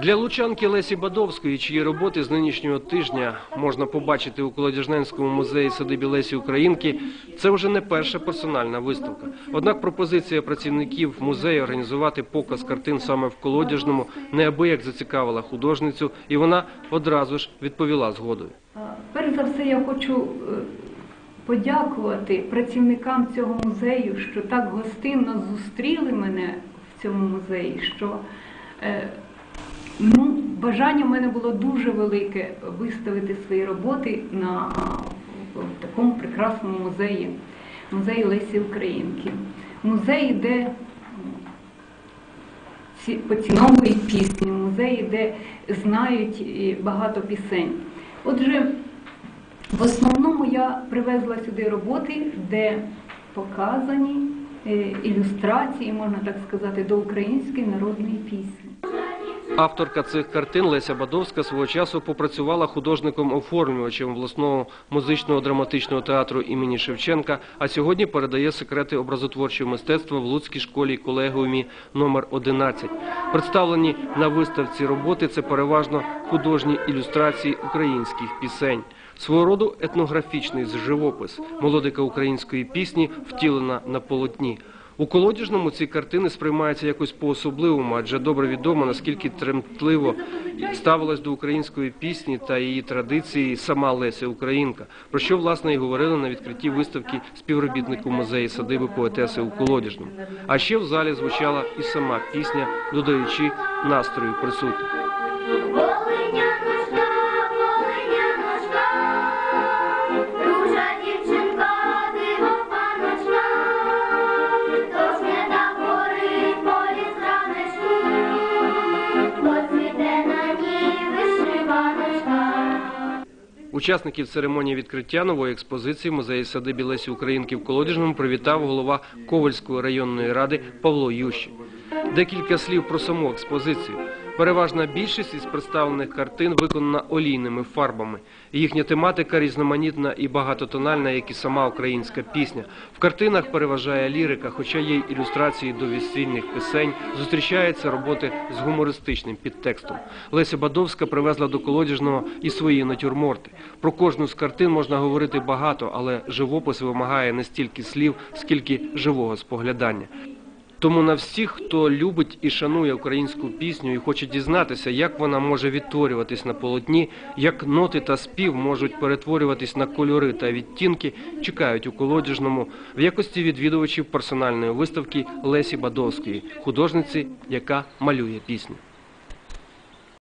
Для лучанки Лесі Бадовської, чиї роботи з нинішнього тижня можна побачити у Колодяжненському музеї садибі Лесі Українки, це вже не перша персональна виставка. Однак пропозиція працівників музею організувати показ картин саме в Колодяжному неабияк зацікавила художницю, і вона одразу ж відповіла згодою. Перш за все, я хочу е, подякувати працівникам цього музею, що так гостинно зустріли мене в цьому музеї. Що е, ну, бажання в мене було дуже велике виставити свої роботи на в, такому прекрасному музеї, музеї Лесі Українки. Музеї, де поціновують пісню, музеї, де знають багато пісень. Отже, в основному я привезла сюди роботи, де показані е, ілюстрації, можна так сказати, до української народної пісні. Авторка цих картин Леся Бадовська свого часу попрацювала художником-оформлювачем власного музичного драматичного театру імені Шевченка, а сьогодні передає секрети образотворчого мистецтва в Луцькій школі колегіумі номер 11. Представлені на виставці роботи це переважно художні ілюстрації українських пісень. Свого роду етнографічний живопис, мелодика української пісні втілена на полотні. У колодяжному ці картини сприймаються якось по-особливому, адже добре відомо, наскільки тремтливо ставилась до української пісні та її традиції сама Леся Українка, про що власне і говорили на відкритті виставки співробітнику музею садиби поетеси у колодяжному. А ще в залі звучала і сама пісня, додаючи настрою присутніх. Учасників церемонії відкриття нової експозиції в музеї садибі Лесі Українки в Колодіжному привітав голова Ковальської районної ради Павло Ющі. Декілька слів про саму експозицію. Переважна більшість із представлених картин виконана олійними фарбами. Їхня тематика різноманітна і багатотональна, як і сама українська пісня. В картинах переважає лірика, хоча є й ілюстрації до весільних пісень. Зустрічаються роботи з гумористичним підтекстом. Леся Бадовська привезла до колодяжного і свої натюрморти. Про кожну з картин можна говорити багато, але живопис вимагає не стільки слів, скільки живого споглядання. Тому на всіх, хто любить і шанує українську пісню і хоче дізнатися, як вона може відтворюватись на полотні, як ноти та спів можуть перетворюватись на кольори та відтінки, чекають у колодіжному в якості відвідувачів персональної виставки Лесі Бадовської, художниці, яка малює пісню.